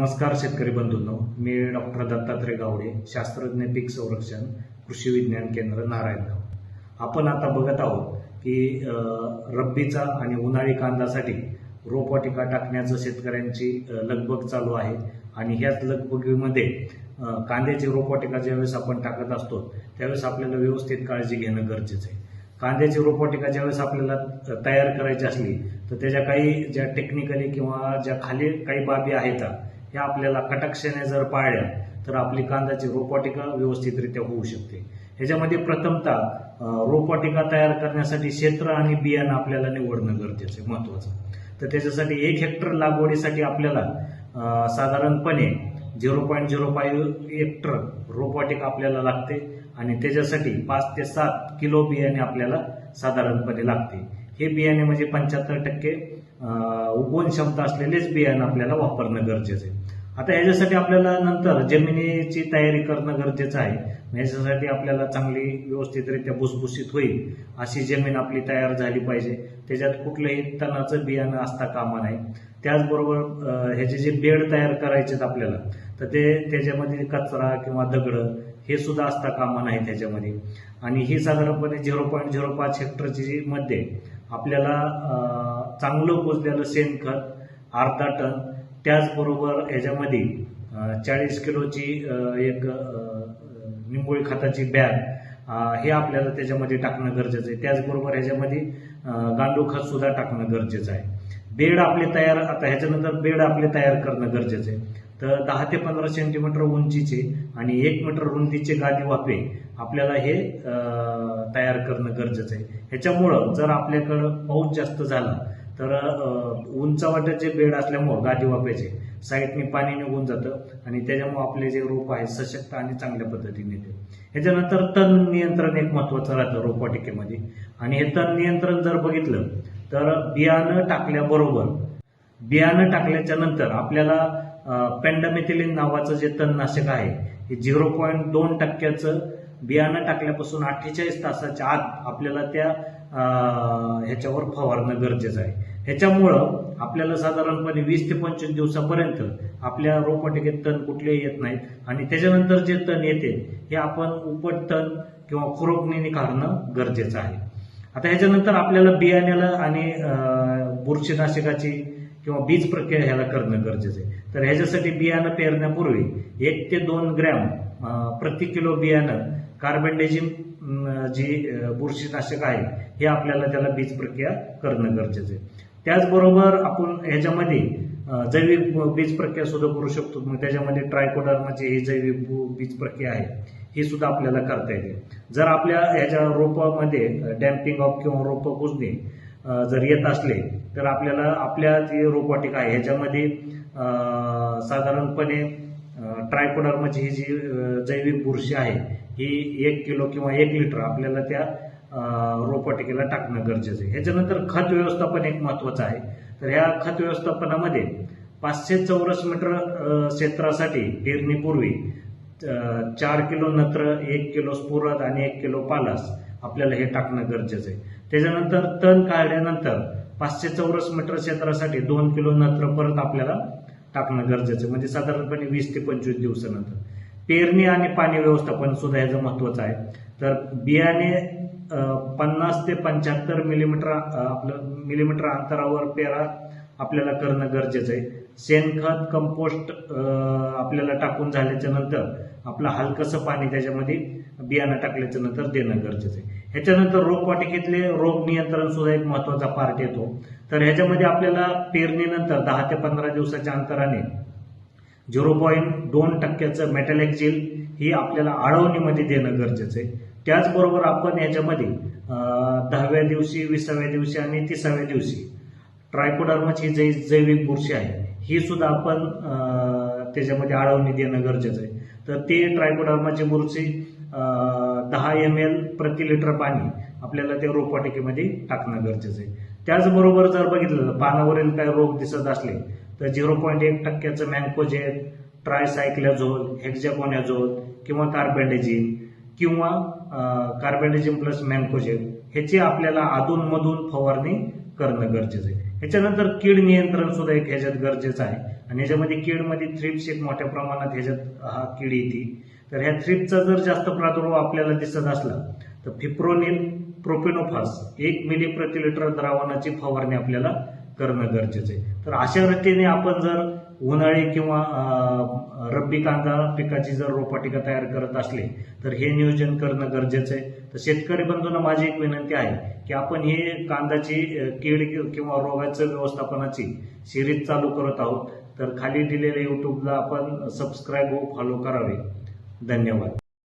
नमस्कार शेतकरी बंधूंनो. मी डॉक्टर दत्तात्रय गावडे शास्त्रज्ञ पीक संरक्षण कृषी विज्ञान केंद्र नारायणगाव. आपण आता बघत आहोत की रब्बीचा आणि उन्हाळी कांदासाठी रोपवाटिका टाकण्याचं शेतकऱ्यांची लगबग चालू आहे. आणि ह्याच लगबगीमध्ये कांद्याची रोपवाटिका ज्यावेळेस आपण टाकत असतो त्यावेळेस आपल्याला व्यवस्थित काळजी घेणं गरजेचं आहे. कांद्याची रोपवाटिका ज्यावेळेस आपल्याला तयार करायची असली तर त्याच्या काही ज्या टेक्निकली किंवा ज्या खाली काही बाबी आहेत ह्या आपल्याला कटाक्षाने जर पाळल्या तर आपली कांद्याची रोपवाटिका व्यवस्थितरित्या होऊ शकते. ह्याच्यामध्ये प्रथमतः रोपवाटिका तयार करण्यासाठी क्षेत्र आणि बियाणं आपल्याला निवडणं गरजेचं आहे महत्वाचं तर त्याच्यासाठी एक हेक्टर लागवडीसाठी आपल्याला साधारणपणे zero point zero five hectare रोपवाटिका आपल्याला लागते आणि त्याच्यासाठी पाच ते सात किलो बियाणे आपल्याला साधारणपणे लागते. हे बियाणे म्हणजे पंच्याहत्तर टक्के उगवण क्षमता असलेलेच बियाणं आपल्याला वापरणं गरजेचं आहे. आता याच्यासाठी आपल्याला नंतर जमिनीची तयारी करणं गरजेचं आहे. याच्यासाठी आपल्याला चांगली व्यवस्थितरित्या भुसभुशीत होईल अशी जमीन आपली तयार झाली पाहिजे. त्याच्यात कुठलंही तणाचं बियाणं असता कामा नाही त्याचबरोबर ह्याचे जे बेड तयार करायचे आपल्याला तर ते त्याच्यामध्ये कचरा किंवा दगडं हे सुद्धा असता कामा नाही त्याच्यामध्ये. आणि ही साधारणपणे झिरो पॉईंट झिरो पाच हेक्टरची जी मध्ये आपल्याला चांगलं पोचलेलं शेणखत अर्धा टन त्याचबरोबर याच्यामध्ये चाळीस किलोची एक निंबोळी खताची बॅग हे आपल्याला त्याच्यामध्ये टाकणं गरजेचं आहे. त्याचबरोबर ह्याच्यामध्ये गांडूळ खत सुद्धा टाकणं गरजेचं आहे. बेड आपले तयार आता ह्याच्यानंतर बेड आपले तयार करणं गरजेचं आहे. तर दहा ते पंधरा सेंटीमीटर उंचीचे आणि एक मीटर रुंदीचे गादी वाफे आपल्याला हे तयार करणं गरजेचं आहे. ह्याच्यामुळं जर आपल्याकडं पाऊस जास्त झाला तर अं, उंचावाट्याचे बेड असल्यामुळं गादी वाफ्याचे साईडने पाणी निघून जातं आणि त्याच्यामुळे आपले जे रोप आहे सशक्त आणि चांगल्या पद्धतीने येते ह्याच्यानंतर तण नियंत्रण एक महत्वाचं राहतं रोपवाटिकेमध्ये. आणि हे तण नियंत्रण जर बघितलं तर बियाणं टाकल्याबरोबर बियाणं टाकल्याच्या नंतर आपल्याला पेंडामेथिलिन नावाचं जे तणनाशक आहे हे झिरो पॉईंट दोन टक्क्याचं बियाणं टाकल्यापासून अठ्ठेचाळीस तासाच्या आत आपल्याला त्या ह्याच्यावर फवारणं गरजेचं आहे. ह्याच्यामुळं आपल्याला साधारणपणे वीस ते पंचवीस दिवसापर्यंत आपल्या रोपवाटिकेत तण कुठलेही येत नाहीत आणि त्याच्यानंतर जे तण येते हे आपण उपट तण किंवा खुरपणीने काढणं गरजेचं आहे. आता ह्याच्यानंतर आपल्याला बियाण्याला आणि बुरशीनाशकाची किंवा बीज प्रक्रिया ह्याला करणं गरजेचं आहे. तर ह्याच्यासाठी बियाणं पेरण्यापूर्वी एक ते दोन ग्रॅम प्रति किलो बियाणं कार्बेंडेजिम जी बुरशीनाशक आहे हे आपल्याला त्याला बीज प्रक्रिया करणं गरजेचं आहे. त्याचबरोबर आपण ह्याच्यामध्ये जैविक बीज प्रक्रिया सुद्धा करू शकतो. मग त्याच्यामध्ये ट्रायकोडर्माची ही जैविक बीज प्रक्रिया आहे ही सुद्धा आपल्याला करता येते. जर आपल्या ह्याच्या रोपामध्ये डॅम्पिंग ऑफ किंवा रोपं कुजणे जर येत असले तर आपल्याला आपल्या जी रोपवाटिका आहे ह्याच्यामध्ये साधारणपणे ट्रायकोडर्माची म्हणजे ही जी जैविक बुरशी आहे ही एक किलो किंवा एक लिटर आपल्याला त्या रोपवाटिकेला टाकणं गरजेचं आहे. ह्याच्यानंतर खत व्यवस्थापन एक महत्वाचं आहे. तर ह्या खत व्यवस्थापनामध्ये पाचशे चौरस मीटर क्षेत्रासाठी पेरणीपूर्वी चार किलो नत्र एक किलो स्फुरद आणि एक किलो पालास आपल्याला हे टाकणं गरजेचं आहे. त्याच्यानंतर तण काढल्यानंतर पाचशे चौरस मीटर क्षेत्रासाठी दोन किलो नत्र परत आपल्याला टाकणं गरजेचं आहे. म्हणजे साधारणपणे वीस ते पंचवीस दिवसानंतर. पेरणी आणि पाणी व्यवस्थापन सुद्धा याचं महत्वाचं आहे. तर बियाणे पन्नास ते पंच्याहत्तर मिलीमीटर आपलं मिलीमीटर अंतरावर पेरा आपल्याला करणं गरजेचं आहे. शेणखत कंपोस्ट आपल्याला टाकून झाल्याच्यानंतर आपलं हलकंसं पाणी त्याच्यामध्ये बियाणं टाकल्याच्या नंतर देणं गरजेचं आहे. ह्याच्यानंतर रोपवाटिकेतले रोग नियंत्रण सुद्धा एक महत्त्वाचा पार्ट येतो. तर ह्याच्यामध्ये आपल्याला पेरणीनंतर दहा ते पंधरा दिवसाच्या अंतराने झिरो पॉईंट दोन टक्क्याचं मेटॅलेक्झिल ही आपल्याला आळवणीमध्ये देणं गरजेचं आहे. त्याचबरोबर आपण याच्यामध्ये दहाव्या दिवशी विसाव्या दिवशी आणि तिसाव्या दिवशी ट्रायकोडर्माची जै जैविक बुरशी आहे. ही सुद्धा आपण त्याच्यामध्ये आळवणी देणं गरजेचं आहे. तर ते ट्रायकोडर्माचे बुरशी दहा एम एल प्रति लिटर पाणी आपल्याला ते रोपवाटिकेमध्ये टाकणं गरजेचं आहे. त्याचबरोबर जर बघितलं तर पानावरील काही रोग दिसत असले तर झिरो पॉईंट एक टक्क्याचं मॅन्कोजेन ट्रायसायक्लॅझोल हेक्झॅकोनॅझोल किंवा कार्बेंडेजिन किंवा कार्बेंडेजिन प्लस मॅन्कोजेन ह्याची आपल्याला अधूनमधून फवारणी करणं गरजेचं आहे. ह्याच्यानंतर कीड नियंत्रण सुद्धा एक ह्याच्यात गरजेचं आहे. आणि ह्याच्यामध्ये कीडमध्ये थ्रिप्स एक मोठ्या प्रमाणात ह्याच्यात हा कीड येते. तर ह्या थ्रिप्सचा जर जास्त प्रादुर्भाव आपल्याला दिसत असला तर फिप्रोनिल प्रोपेनोफास एक मिली प्रति लिटर द्रावणाची फवारणी आपल्याला करणं गरजेचं आहे. तर अशा रीतीने आपण जर उन्हाळी किंवा रब्बी कांदा पिकाची जर रोपवाटिका तयार करत असले तर हे नियोजन करणं गरजेचं आहे. तर शेतकरी बंधूंना माझी एक विनंती आहे की आपण हे कांदाची कीड किंवा रोगाचं व्यवस्थापनाची सिरीज चालू करत आहोत. तर खाली दिलेल्या युट्यूबला आपण सबस्क्राईब व फॉलो करावे. धन्यवाद.